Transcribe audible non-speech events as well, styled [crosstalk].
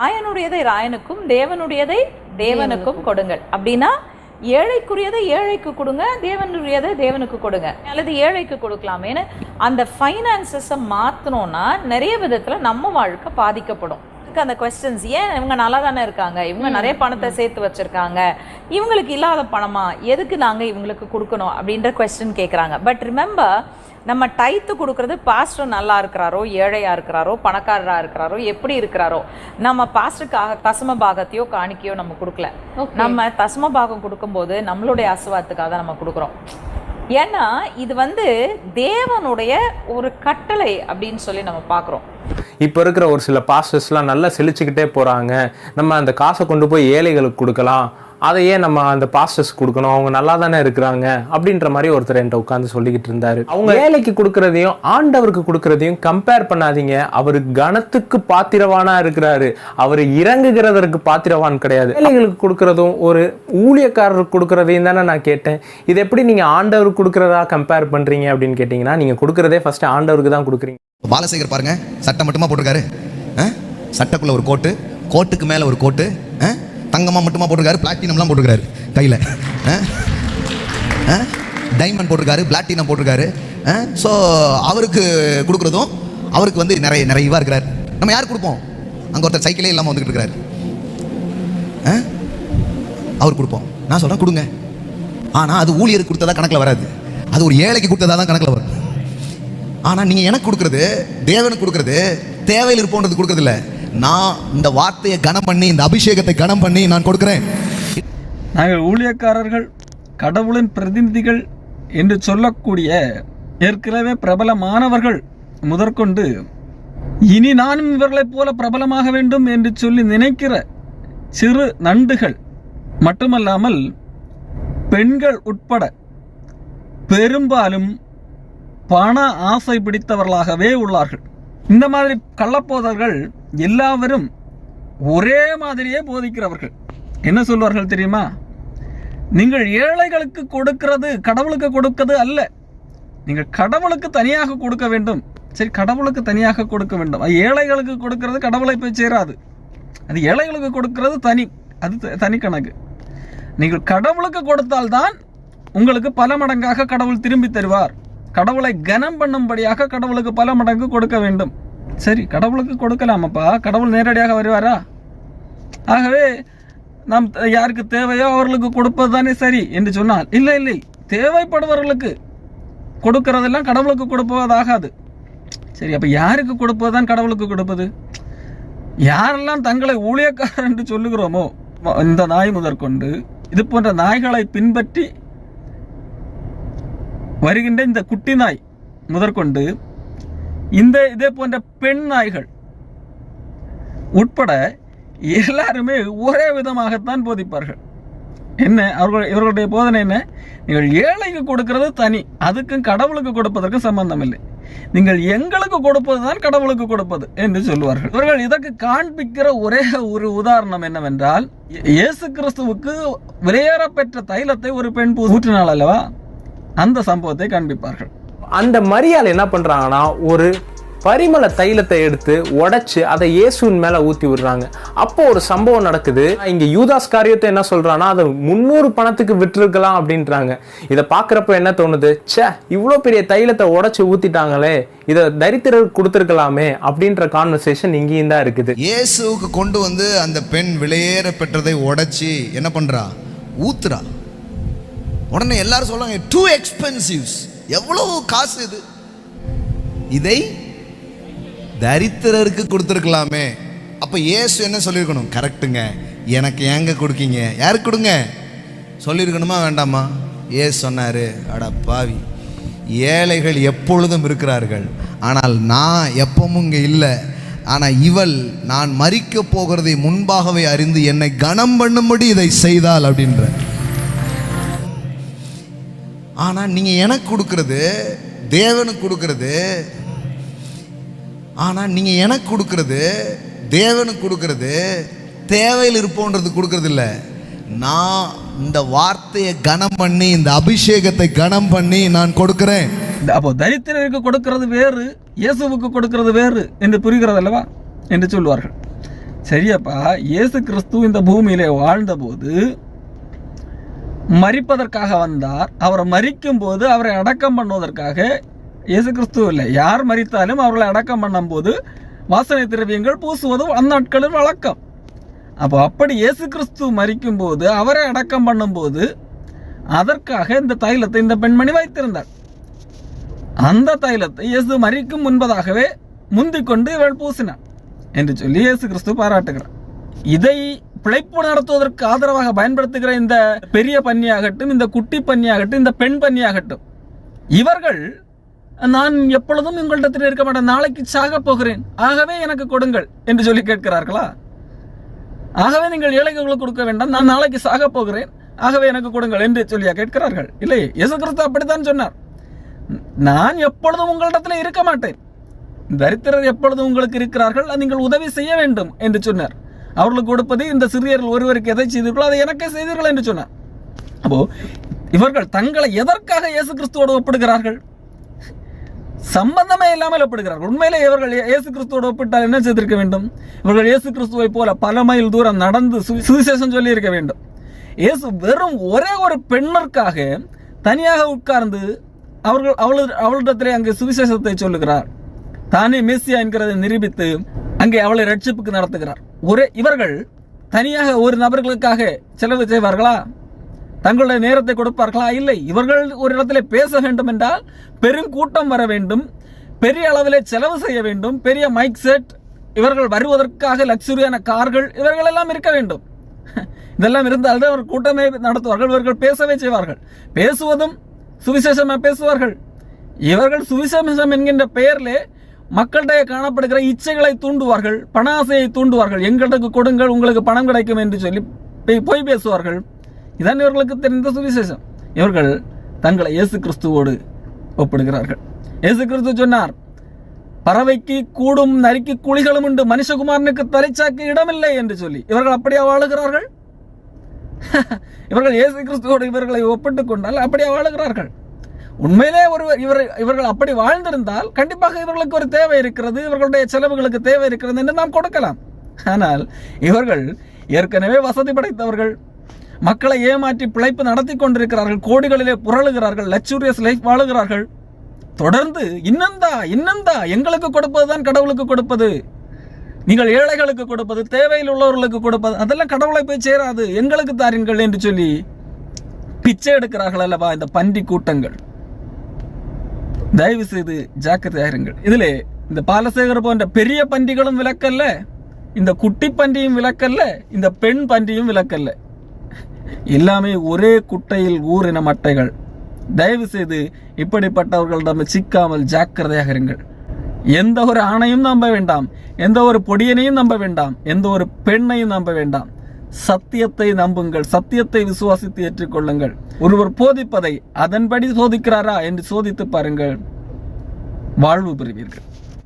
ராயனுடையதை ராயனுக்கும் தேவனுடையதை தேவனுக்கும் கொடுங்கள். அப்படின்னா ஏழைக்குரியதை ஏழைக்கு கொடுங்க தேவனுடையதை தேவனுக்கு கொடுங்க. அல்லது ஏழைக்கு கொடுக்கலாமேன்னு அந்த ஃபைனான்சஸை மாற்றினோன்னா நிறைய விதத்தில் நம்ம வாழ்க்கை பாதிக்கப்படும். அந்த கொஸ்டின்ஸ் ஏன் இவங்க நல்லா தானே இருக்காங்க? இவங்க நிறைய பணத்தை சேர்த்து வச்சிருக்காங்க. இவங்களுக்கு இல்லாத பணமா எதுக்கு நாங்கள் இவங்களுக்கு கொடுக்கணும்? அப்படின்ற கொஸ்டின் கேட்குறாங்க பட் ரிமெம்பர் நம்ம டைத்து கொடுக்கறது பாஸ்டர் நல்லா இருக்கிறாரோ ஏழையா இருக்கிறாரோ பணக்காரரா இருக்கிறாரோ எப்படி இருக்கிறாரோ நம்ம பாஸ்டருக்காக தசம பாகத்தையோ காணிக்கையோ நம்ம கொடுக்கல. நம்ம தசம பாகம் கொடுக்கும்போது நம்மளுடைய ஆசீர்வாதத்துக்காக தான் நம்ம கொடுக்குறோம். ஏன்னா இது வந்து தேவனுடைய ஒரு கட்டளை அப்படின்னு சொல்லி நம்ம பார்க்குறோம். இப்போ இருக்கிற ஒரு சில பாஸ்டர்ஸ்லாம் நல்லா செழிச்சுக்கிட்டே போகிறாங்க நம்ம அந்த காசை கொண்டு போய் ஏழைகளுக்கு கொடுக்கலாம். அதையே நம்ம அந்த பாஸ்டர்ஸ் கொடுக்கணும். அவங்க நல்லா தானே இருக்கிறாங்க அப்படின்ற மாதிரி ஒருத்தர் என்கிட்ட உட்காந்து சொல்லிக்கிட்டு இருந்தாரு. அவங்க ஏழைக்கு கொடுக்கறதையும் ஆண்டவருக்கு கொடுக்கறதையும் கம்பேர் பண்ணாதீங்க. அவர் கனத்துக்கு பாத்திரவானா இருக்கிறாரு. அவர் இறங்குகிறதற்கு பாத்திரவான் கிடையாது. ஏழைகளுக்கு கொடுக்கறதும் ஒரு ஊழியக்காரருக்கு கொடுக்கறதையும் தானே நான் கேட்டேன். இது எப்படி நீங்க ஆண்டவருக்கு கொடுக்கறதா கம்பேர் பண்றீங்க அப்படின்னு கேட்டீங்கன்னா நீங்க கொடுக்கறதே ஃபர்ஸ்ட் ஆண்டவருக்கு தான் கொடுக்குறீங்க. பாலசேகர் பாருங்க சட்டை மட்டுமா போட்டிருக்காரு? ஆ? சட்டைக்குள்ள ஒரு கோட்டு கோட்டுக்கு மேல ஒரு கோட்டு ஆ? தங்கமா மட்டுமா போட்டிருக்காரு பிளாட்டினம்லாம் போட்டிருக்காரு கையில. டைமண்ட் போட்டிருக்காரு பிளாட்டினம் போட்டிருக்காரு ஸோ அவருக்கு கொடுக்குறதும் அவருக்கு வந்து நிறைய நிறையவா இருக்கிறார். நம்ம யார் கொடுப்போம்? அங்கே ஒருத்தர் சைக்கிளே இல்லாமல் வந்துகிட்டு இருக்கிறாரு. ஆ? அவர் கொடுப்போம். நான் சொல்றேன் கொடுங்க. ஆனால் அது ஊழியருக்கு கொடுத்ததா கணக்கில் வராது. அது ஒரு ஏழைக்கு கொடுத்ததா தான் கணக்கில் வரும். ஆனால் நீங்கள் எனக்கு கொடுக்குறது தேவனுக்கு கொடுக்குறது தேவையில் இருப்போன்றது கொடுக்கறது இல்ல. நான் இந்த வார்த்தையை கனம் பண்ணி இந்த அபிஷேகத்தை கனம் பண்ணி நான் கொடுக்குறேன். நாங்கள் ஊழியக்காரர்கள் கடவுளின் பிரதிநிதிகள் என்று சொல்லக்கூடிய ஏற்கனவே பிரபலமானவர்கள் முதற்கொண்டு இனி நானும் இவர்களைப் போல பிரபலமாக வேண்டும் என்று சொல்லி நினைக்கிற சிறு நண்டுகள் மட்டுமல்லாமல் பெண்கள் உட்பட பெரும்பாலும் பண ஆசை பிடித்தவர்களாகவே உள்ளார்கள். இந்த மாதிரி கள்ளப்போதர்கள் எல்லாவரும் ஒரே மாதிரியே போதிக்கிறவர்கள். என்ன சொல்வார்கள் தெரியுமா? நீங்கள் ஏழைகளுக்கு கொடுக்கிறது கடவுளுக்கு கொடுக்கிறது அல்ல. நீங்கள் கடவுளுக்கு தனியாக கொடுக்க வேண்டும். சரி கடவுளுக்கு தனியாக கொடுக்க வேண்டும். அது ஏழைகளுக்கு கொடுக்கிறது கடவுளை போய் சேராது. அது ஏழைகளுக்கு கொடுக்கிறது தனி அது த- தனி கணக்கு. நீங்கள் கடவுளுக்கு கொடுத்தால்தான் உங்களுக்கு பல மடங்காக கடவுள் திரும்பி தருவார். கடவுளை கனம் பண்ணும்படியாக கடவுளுக்கு பல மடங்கு கொடுக்க வேண்டும். சரி கடவுளுக்கு கொடுக்கலாமப்பா. கடவுள் நேரடியாக வருவாரா? ஆகவே நாம் யாருக்கு தேவையோ அவர்களுக்கு கொடுப்பது தானே சரி என்று சொன்னால் இல்லை இல்லை. தேவைப்படுபவர்களுக்கு கொடுக்கறதெல்லாம் கடவுளுக்கு கொடுப்பதாகாது. சரி அப்போ யாருக்கு கொடுப்பது தான் கடவுளுக்கு கொடுப்பது? யாரெல்லாம் தங்களை ஊழியக்காரர் என்று சொல்லுகிறோமோ இந்த நாய் முதற்கொண்டு இது போன்ற நாய்களை பின்பற்றி வருகின்ற இந்த குட்டி நாய் முதற்கொண்டு இந்த இதே போன்ற பெண் நாய்கள் உட்பட எல்லாருமே ஒரே விதமாகத்தான் போதிப்பார்கள். என்ன? அவர்கள் இவர்களுடைய போதனை என்ன? நீங்கள் ஏழைக்கு கொடுக்கிறது தனி அதுக்கும் கடவுளுக்கு கொடுப்பதற்கும் சம்பந்தம் இல்லை நீங்கள் எங்களுக்கு கொடுப்பது தான் கடவுளுக்கு கொடுப்பது என்று சொல்லுவார்கள். இவர்கள் இதற்கு காண்பிக்கிற ஒரே ஒரு உதாரணம் என்னவென்றால் இயேசு கிறிஸ்துவுக்கு விலையேறப்பெற்ற தைலத்தை ஒரு பெண் ஊற்றினாள் அல்லவா? அந்த சம்பவத்தை காண்பிப்பார்கள். அந்த மரியாள் என்ன பண்றாங்கன்னா ஒரு பரிமள தைலத்தை எடுத்து உடைச்சு அதை இயேசுவின் மேல ஊத்தி விடுறாங்க. அப்போ ஒரு சம்பவம் நடக்குது. இங்க யூதாஸ் காரியத்தை என்ன சொல்றான்னா அதை முன்னூறு பணத்துக்கு விட்டுருக்கலாம் அப்படின்றாங்க. இதை பாக்குறப்ப என்ன தோணுது? ச்சே இவ்வளோ பெரிய தைலத்தை உடைச்சு ஊத்திட்டாங்களே இதை தரித்திரருக்கு கொடுத்துருக்கலாமே அப்படின்ற கான்வர்சேஷன் இங்கேயும் தான் இருக்குது. இயேசுவுக்கு கொண்டு வந்து அந்த பெண் விலையேற பெற்றதை உடைச்சி என்ன பண்றா? ஊத்துறா. உடனே எல்லாரும் சொல்லுவாங்க டூ எக்ஸ்பென்சிவ்ஸ் எவ்வளோ காசு இது? இதை தரித்திரருக்கு கொடுத்துருக்கலாமே. அப்போ ஏசு என்ன சொல்லியிருக்கணும்? கரெக்டுங்க எனக்கு ஏங்க கொடுக்கீங்க? யாருக்கு கொடுங்க? சொல்லியிருக்கணுமா? வேண்டாமா? ஏ சொன்னார் அட பாவி. ஏழைகள் எப்பொழுதும் இருக்கிறார்கள். ஆனால் நான் எப்பவும் இங்கே இல்லை. ஆனால் இவள் நான் மறிக்க போகிறதை முன்பாகவே அறிந்து என்னை கனம் பண்ணும்படி இதை செய்தாள் அப்படின்ற. ஆனால் நீங்கள் எனக்கு கொடுக்கறது தேவனுக்கு கொடுக்கறது ஆனால் நீங்கள் எனக்கு கொடுக்கறது தேவனுக்கு கொடுக்கறது தேவையில் இருப்போன்றது கொடுக்கறது இல்லை நான் இந்த வார்த்தையை கனம் பண்ணி இந்த அபிஷேகத்தை கனம் பண்ணி நான் கொடுக்கிறேன். இந்த- அப்போ தரித்திரருக்கு கொடுக்கறது வேறு இயேசுவுக்கு கொடுக்கறது வேறு என்று புரிகிறது அல்லவா என்று சொல்வார்கள். சரியப்பா இயேசு கிறிஸ்து இந்த பூமியிலே வாழ்ந்தபோது மறிப்பதற்காக வந்தார். அவர் மறிக்கும் போது அவரை அடக்கம் பண்ணுவதற்காக இயேசு கிறிஸ்து இல்லை. யார் மரித்தாலும் அவர்களை அடக்கம் பண்ணும்போது வாசனை திரவியங்கள் பூசுவதும் அந்த நாட்களில் வழக்கம். அப்போ அப்படி இயேசு கிறிஸ்து மறிக்கும் போது அவரை அடக்கம் பண்ணும்போது அதற்காக இந்த தைலத்தை இந்த பெண்மணி வைத்திருந்தார். அந்த தைலத்தை இயேசு மறிக்கும் முன்பதாகவே முந்திக் கொண்டு இவள் பூசினார் என்று சொல்லி இயேசு கிறிஸ்து பாராட்டுகிறார். இதை பிழைப்பு நடத்துவதற்கு ஆதரவாக பயன்படுத்துகிற இந்த பெரிய பன்னியாகட்டும் இந்த குட்டி பன்னியாகட்டும் இந்த பெண் பன்னியாகட்டும் இவர்கள் நான் எப்பொழுதும் உங்களிடத்தில் இருக்க மாட்டேன் நாளைக்கு சாக போகிறேன். ஆகவே எனக்கு கொடுங்கள் என்று சொல்லி கேட்கிறார்களா? ஆகவே நீங்கள் ஏழைகளுக்கு கொடுக்க வேண்டாம் நான் நாளைக்கு சாக போகிறேன். ஆகவே எனக்கு கொடுங்கள் என்று சொல்லியா கேட்கிறார்கள். இல்லை இயேசு கிறிஸ்து அப்படித்தான் சொன்னார். நான் எப்பொழுதும் உங்களிடத்தில் இருக்க மாட்டேன். தரித்திரர் எப்பொழுதும் உங்களுக்கு இருக்கிறார்கள் அது நீங்கள் உதவி செய்ய வேண்டும் என்று சொன்னார். அவர்களுக்கு கொடுப்பது இந்த சிறியர்கள் ஒருவருக்கு எதை செய்தீர்களோ அதை எனக்கே செய்தீர்கள் என்று சொன்னார். அப்போ இவர்கள் தங்களை எதற்காக இயேசு கிறிஸ்துவோடு ஒப்பிடுகிறார்கள்? சம்பந்தமே இல்லாமல் ஒப்பிடுகிறார்கள். உண்மையிலே இவர்கள் இயேசு கிறிஸ்துவோடு ஒப்பிட்டால் என்ன செய்திருக்க வேண்டும்? இவர்கள் இயேசு கிறிஸ்துவை போல பல மைல் தூரம் நடந்து சு- சுவிசேஷம் சொல்லி இருக்க வேண்டும். இயேசு வெறும் ஒரே ஒரு பெண்ணிற்காக தனியாக உட்கார்ந்து அவர்கள் அவள் அவளிடத்திலே அங்கே சுவிசேஷத்தை சொல்லுகிறார். தானே மேசியா என்கிறதை நிரூபித்து அங்கே அவளை ரட்சிப்புக்கு நடத்துகிறார். ஒரே இவர்கள் தனியாக ஒரு நபர்களுக்காக செலவு செய்வார்களா? தங்களுடைய நேரத்தை கொடுப்பார்களா? இல்லை இவர்கள் ஒரு இடத்துல பேச வேண்டும் என்றால் பெருங்கூட்டம் வர வேண்டும் பெரிய அளவிலே செலவு செய்ய வேண்டும் பெரிய மைக் செட் இவர்கள் வருவதற்காக லக்ஸுரியான கார்கள் இவர்கள் எல்லாம் இருக்க வேண்டும். இதெல்லாம் இருந்தால்தான் ஒரு கூட்டமே நடத்துவார்கள் இவர்கள் பேசவே செய்வார்கள். பேசுவதும் சுவிசேஷமாக பேசுவார்கள். இவர்கள் சுவிசேஷம் என்கின்ற பெயரிலே மக்களிடையே காணப்படுகிற இச்சைகளை தூண்டுவார்கள் பண ஆசையை தூண்டுவார்கள். எங்களுக்கு கொடுங்கள் உங்களுக்கு பணம் கிடைக்கும் என்று சொல்லி போய் பேசுவார்கள். இதான் இவர்களுக்கு தெரிந்த சுவிசேஷம். இவர்கள் தங்களை இயேசு கிறிஸ்துவோடு ஒப்பிடுகிறார்கள். இயேசு கிறிஸ்து சொன்னார் பறவைக்கு கூடும் நரிக்கு குழிகளும் உண்டு மனுஷகுமாரனுக்கு தலைச்சாக்கு இடமில்லை என்று சொல்லி. இவர்கள் அப்படியா வாழுகிறார்கள்? [laughs] இவர்கள் இயேசு கிறிஸ்துவோடு இவர்களை ஒப்பிட்டுக் கொண்டால் அப்படியே வாழுகிறார்கள்? உண்மையிலே ஒருவர் இவர் இவர்கள் அப்படி வாழ்ந்திருந்தால் கண்டிப்பாக இவர்களுக்கு ஒரு தேவை இருக்கிறது இவர்களுடைய செலவுகளுக்கு தேவை இருக்கிறது என்று நாம் கொடுக்கலாம். ஆனால் இவர்கள் ஏற்கனவே வசதி படைத்தவர்கள் மக்களை ஏமாற்றி பிழைப்பு நடத்தி கொண்டிருக்கிறார்கள் கோடிகளிலே புரளுகிறார்கள் லக்ஸூரியஸ் லைஃப் வாழுகிறார்கள். தொடர்ந்து இன்னந்தா இன்னந்தா எங்களுக்கு கொடுப்பதுதான் கடவுளுக்கு கொடுப்பது. நீங்கள் ஏழைகளுக்கு கொடுப்பது தேவையில் உள்ளவர்களுக்கு கொடுப்பது அதெல்லாம் கடவுளை போய் சேராது எங்களுக்கு தாருங்கள் என்று சொல்லி பிச்சை எடுக்கிறார்கள் அல்லவா இந்த பன்றி கூட்டங்கள். தயவு செய்து ஜாக்கிரதையாக இருங்கள் இந்த பாலசேகர் போன்ற பெரிய பன்றிகளும் விலக்கல்ல இந்த குட்டி பன்றியும் விலக்கல்ல இந்த பெண் பன்றியும் விலக்கல்ல எல்லாமே ஒரே குட்டையில் ஊறின மட்டைகள். தயவு செய்து இப்படிப்பட்டவர்களிடம் சிக்காமல் ஜாக்கிரதையாக இருங்கள் எந்த ஒரு ஆணையும் நம்ப வேண்டாம் எந்த ஒரு பொடியனையும் நம்ப வேண்டாம் எந்த ஒரு பெண்ணையும் நம்ப வேண்டாம். சத்தியத்தை நம்புங்கள் சத்தியத்தை விசுவாசித்து ஏற்றுக்கொள்ளுங்கள். ஒருவர் போதிப்பதை அதன்படி சோதிக்கிறாரா என்று சோதித்து பாருங்கள். வாழ்வு பெறுவீர்கள்.